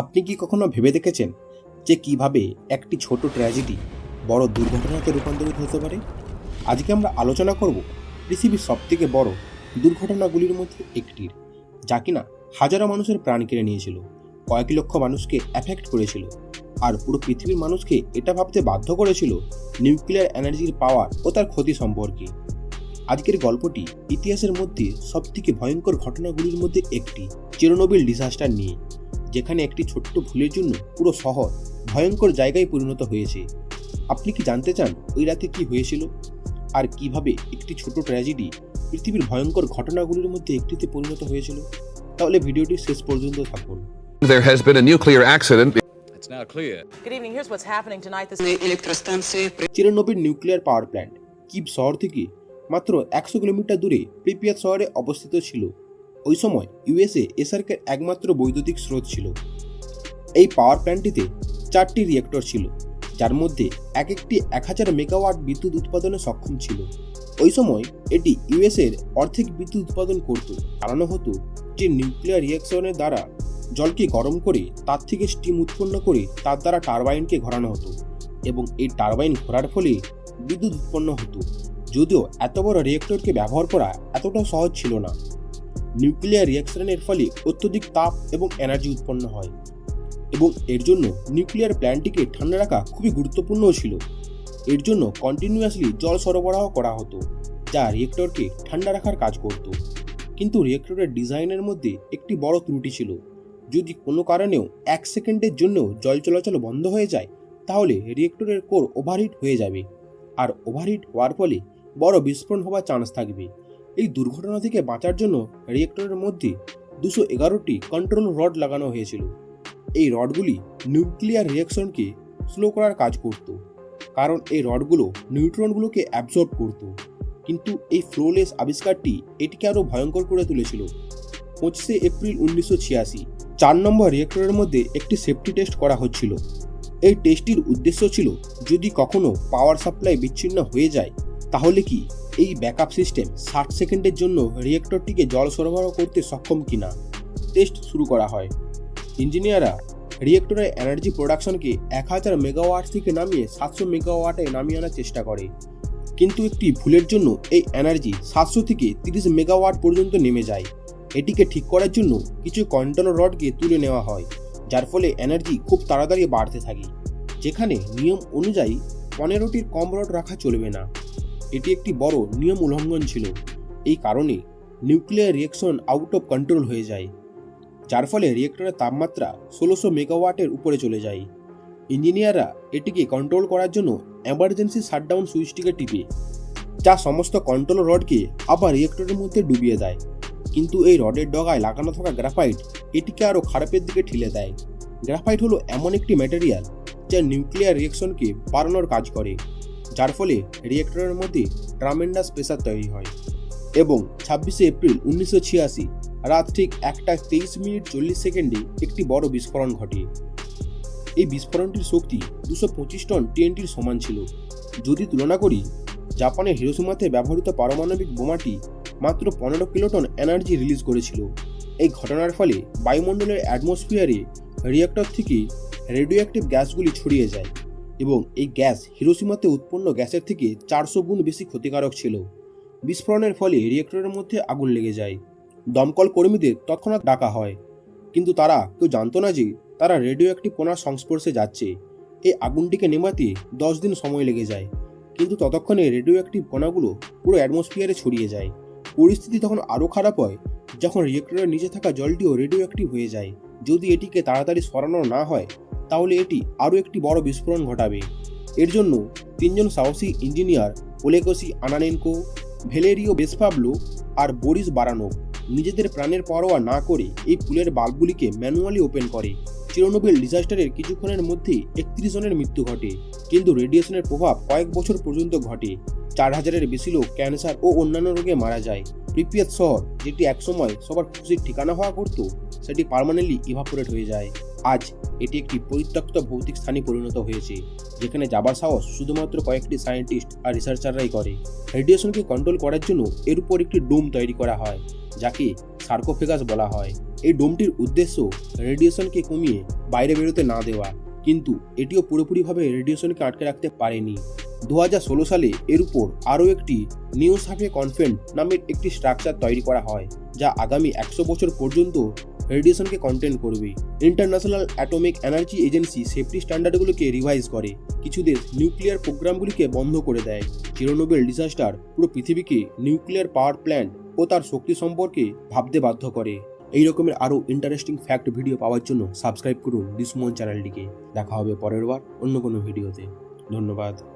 আপনি কি কখনো ভেবে দেখেছেন যে কীভাবে একটি ছোট ট্র্যাজেডি বড় দুর্ঘটনাতে রূপান্তরিত হতে পারে? আজকে আমরা আলোচনা করব পৃথিবীর সবথেকে বড় দুর্ঘটনাগুলির মধ্যে একটির, যা কিনা হাজারো মানুষের প্রাণ কেড়ে নিয়েছিল, কয়েক লক্ষ মানুষকে অ্যাফেক্ট করেছিল, আর পুরো পৃথিবীর মানুষকে এটা ভাবতে বাধ্য করেছিল নিউক্লিয়ার এনার্জির পাওয়ার ও তার ক্ষতি সম্পর্কে। আজকের গল্পটি ইতিহাসের মধ্যে সবথেকে ভয়ঙ্কর ঘটনাগুলির মধ্যে একটি, চেরোনোবিল ডিজাস্টার নিয়ে। যেখানে একটি ছোট্ট ভুলের জন্য পুরো শহর ভয়ঙ্কর জায়গায় পরিণত হয়েছে। আপনি কি জানতে চান ওই রাতে কি হয়েছিল? আর কীভাবে একটি ছোট ট্র্যাজেডি পৃথিবীর ভয়ঙ্কর ঘটনাগুলির মধ্যে একটিতে পরিণত হয়েছিল? তাহলে ভিডিওটি শেষ পর্যন্ত থাকুন। চিরানব্বের নিউক্লিয়ার পাওয়ার প্ল্যান্ট কিপ শহর থেকে মাত্র একশো কিলোমিটার দূরে প্রিপিয়া শহরে অবস্থিত ছিল। ওই সময় ইউএসএ এসআরকের একমাত্র বৈদ্যুতিক স্রোত ছিল। এই পাওয়ার প্ল্যান্টটিতে চারটি রিয়েক্টর ছিল, যার মধ্যে এক একটি এক হাজার মেগাওয়াট বিদ্যুৎ উৎপাদনে সক্ষম ছিল। ওই সময় এটি ইউএসএর অর্ধেক বিদ্যুৎ উৎপাদন করত, চালানো হতো যে নিউক্লিয়ার রিয়েকশনের দ্বারা জলকে গরম করে তার থেকে স্টিম উৎপন্ন করে তার দ্বারা টারবাইনকে ঘোরানো হতো এবং এই টারবাইন ঘোরার ফলে বিদ্যুৎ উৎপন্ন হতো। যদিও এত বড় রিয়েক্টরকে ব্যবহার করা এতটা সহজ ছিল না। নিউক্লিয়ার রিয়াকশনের ফলে অত্যধিক তাপ এবং এনার্জি উৎপন্ন হয় এবং এর জন্য নিউক্লিয়ার প্ল্যান্টটিকে ঠান্ডা রাখা খুবই গুরুত্বপূর্ণও ছিল। এর জন্য কন্টিনিউয়াসলি জল সরবরাহ করা হতো, যা রিয়েক্টরকে ঠান্ডা রাখার কাজ করত। কিন্তু রিয়েক্টরের ডিজাইনের মধ্যে একটি বড় ত্রুটি ছিল। যদি কোনো কারণেও এক সেকেন্ডের জন্য জল চলাচল বন্ধ হয়ে যায়, তাহলে রিয়েক্টরের কোর ওভারহিট হয়ে যাবে। আর ওভারহিট হওয়ার ফলে বড় বিস্ফোরণ হওয়ার চান্স থাকবে। এই দুর্ঘটনা থেকে বাঁচার জন্য রিয়েক্টরের মধ্যে দুশো এগারোটি কন্ট্রোল রড লাগানো হয়েছিল। এই রডগুলি নিউক্লিয়ার রিয়াকশনকে স্লো করার কাজ করত, কারণ এই রডগুলো নিউট্রনগুলোকে অ্যাবজর্ব করত। কিন্তু এই ফ্লোলেস আবিষ্কারটি এটিকে আরও ভয়ঙ্কর করে তুলেছিল। পঁচিশে এপ্রিল উনিশশো ছিয়াশি, চার নম্বর রিয়েক্টরের মধ্যে একটি সেফটি টেস্ট করা হচ্ছিল। এই টেস্টটির উদ্দেশ্য ছিল, যদি কখনো পাওয়ার সাপ্লাই বিচ্ছিন্ন হয়ে যায়, তাহলে কি এই ব্যাকআপ সিস্টেম ষাট সেকেন্ডের জন্য রিয়েক্টরটিকে জল সরবরাহ করতে সক্ষম কিনা টেস্ট শুরু করা হয়। ইঞ্জিনিয়াররা রিয়েক্টরের এনার্জি প্রোডাকশনকে এক হাজার মেগাওয়াট থেকে নামিয়ে সাতশো মেগাওয়াটে নামিয়ে আনার চেষ্টা করে। কিন্তু একটি ভুলের জন্য এই এনার্জি সাতশো থেকে তিরিশ মেগাওয়াট পর্যন্ত নেমে যায়। এটিকে ঠিক করার জন্য কিছু কন্ট্রোল রডকে তুলে নেওয়া হয়, যার ফলে এনার্জি খুব তাড়াতাড়ি বাড়তে থাকে। যেখানে নিয়ম অনুযায়ী পনেরোটির কম রড রাখা চলবে না। এটি একটি বড় নিয়ম উল্লঙ্ঘন ছিল। এই কারণে nuclear reaction out of control হয়ে যায়, যার ফলে রিয়েক্টরের তাপমাত্রা ষোলোশো মেগাওয়াটের উপরে চলে যায়। ইঞ্জিনিয়াররা এটিকে কন্ট্রোল করার জন্য এমার্জেন্সি শাটডাউন সুইচটিকে টিপে, যা সমস্ত কন্ট্রোল রডকে আবার রিয়েক্টরের মধ্যে ডুবিয়ে দেয়। কিন্তু এই রডের ডগায় লাগানো থাকা গ্রাফাইট এটিকে আরও খারাপের দিকে ঠেলে দেয়। গ্রাফাইট হলো এমন একটি ম্যাটেরিয়াল যা নিউক্লিয়ার রিয়েকশনকে বাড়ানোর কাজ করে। যার ফলে রিয়েক্টরের মধ্যে ট্রামেন্ডাস প্রেসার তৈরি হয়। এবং ছাব্বিশে এপ্রিল উনিশশো ছিয়াশি, রাত ঠিক একটা তেইশ মিনিট চল্লিশ সেকেন্ডে একটি বড় বিস্ফোরণ ঘটে। এই বিস্ফোরণটির শক্তি দুশো পঁচিশ টন টিএনটির সমান ছিল। যদি তুলনা করি, জাপানের হিরোসীমাতে ব্যবহৃত পারমাণবিক বোমাটি মাত্র পনেরো কিলোটন এনার্জি রিলিজ করেছিল। এই ঘটনার ফলে বায়ুমণ্ডলের অ্যাটমসফিয়ারে রিয়েক্টর থেকে রেডিও অ্যাক্টিভ গ্যাসগুলি ছড়িয়ে যায়। এবং এই গ্যাস হিরোসীমাতে উৎপন্ন গ্যাসের থেকে চারশো গুণ বেশি ক্ষতিকারক ছিল। বিস্ফোরণের ফলে রিয়েক্টরের মধ্যে আগুন লেগে যায়। দমকল কর্মীদের তৎক্ষণাৎ ডাকা হয়। কিন্তু তারা কেউ জানতো না যে তারা রেডিও একটি কণার সংস্পর্শে যাচ্ছে। এই আগুনটিকে নেমাতে দশ দিন সময় লেগে যায়। কিন্তু ততক্ষণে রেডিও একটি কণাগুলো পুরো অ্যাটমসফিয়ারে ছড়িয়ে যায়। পরিস্থিতি তখন আরও খারাপ হয়, যখন রিয়েক্টরের নিচে থাকা জলটিও রেডিও অ্যাক্টিভ হয়ে যায়। যদি এটিকে তাড়াতাড়ি সরানো না হয় তাহলে এটি আরও একটি বড় বিস্ফোরণ ঘটাবে। এর জন্য তিনজন সাহসী engineer Oleksiy Ananenko, Valeriy Bespalov আর বরিস বারানো নিজেদের প্রাণের পরোয়া না করে এই পুলের বাল্বগুলিকে ম্যানুয়ালি ওপেন করে। চিরনোবেল ডিজাস্টারের কিছুক্ষণের মধ্যেই একত্রিশ জনের মৃত্যু ঘটে, কিন্তু রেডিয়েশনের প্রভাব কয়েক বছর পর্যন্ত ঘটে। চার হাজারের বেশি লোক ক্যান্সার ও অন্যান্য রোগে মারা যায়। প্রিপিয়াত শহর, যেটি একসময় সবার খুশির ঠিকানা হওয়া করত, সেটি পার্মানেন্টলি ইভাপোরেট হয়ে যায়। আজ এটি একটি পরিত্যক্ত ভৌতিক স্থানে পরিণত হয়েছে, যেখানে যাবার সাহস শুধুমাত্র কয়েকটি সায়েন্টিস্ট আর রিসার্চাররাই করে। রেডিয়েশনকে কন্ট্রোল করার জন্য এর উপর একটি ডোম তৈরি করা হয়, যাকে সার্কোফেগাস বলা হয়। এই ডোমটির উদ্দেশ্য রেডিয়েশনকে কমিয়ে বাইরে বেরোতে না দেওয়া, কিন্তু এটিও পুরোপুরিভাবে রেডিয়েশনকে আটকে রাখতে পারেনি। দু হাজার ষোলো সালে এর উপর আরও একটি নিউ সাফে কনফেন্ট নামের একটি স্ট্রাকচার তৈরি করা হয়, যা আগামী একশো বছর পর্যন্ত রেডিয়েশনকে কন্টেন করবে। International Atomic Energy Agency safety স্ট্যান্ডার্ডগুলোকে revise করে। কিছু দেশ নিউক্লিয়ার প্রোগ্রামগুলিকে বন্ধ করে দেয়। চিরনোবেল ডিজাস্টার পুরো পৃথিবীকে নিউক্লিয়ার পাওয়ার প্ল্যান্ট ও তার শক্তি সম্পর্কে ভাবতে বাধ্য করে। এই রকমের আরও ইন্টারেস্টিং ফ্যাক্ট ভিডিও পাওয়ার জন্য সাবস্ক্রাইব করুন ডিসমোন চ্যানেলটিকে দেখা হবে পরের বার অন্য কোনো ভিডিওতে ধন্যবাদ।